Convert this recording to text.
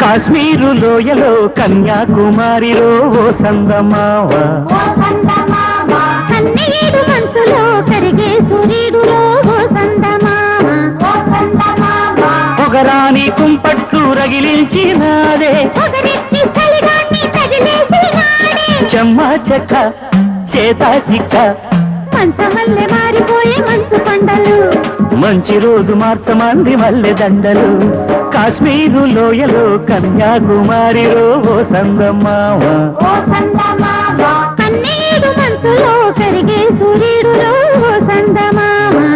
కాశ్మీరు లోయలో కన్యాకుమారిలో ఓ సందమావ. కన్నీడు మనసులో కరిగే సూర్యుడులో ఓ పొగరాని చెమ్మ చెక్క చేత చిక్క. మంచమల్లె మారిపోయే మంచు కొండలు మంచి రోజు మార్చమంది మల్లె దండలు. కాశ్మీరు లోయలో కన్యాకుమారిలో ఓ సందమావా కన్నీడు మంచులో కరిగే సూర్యుడులో ఓ సందమావా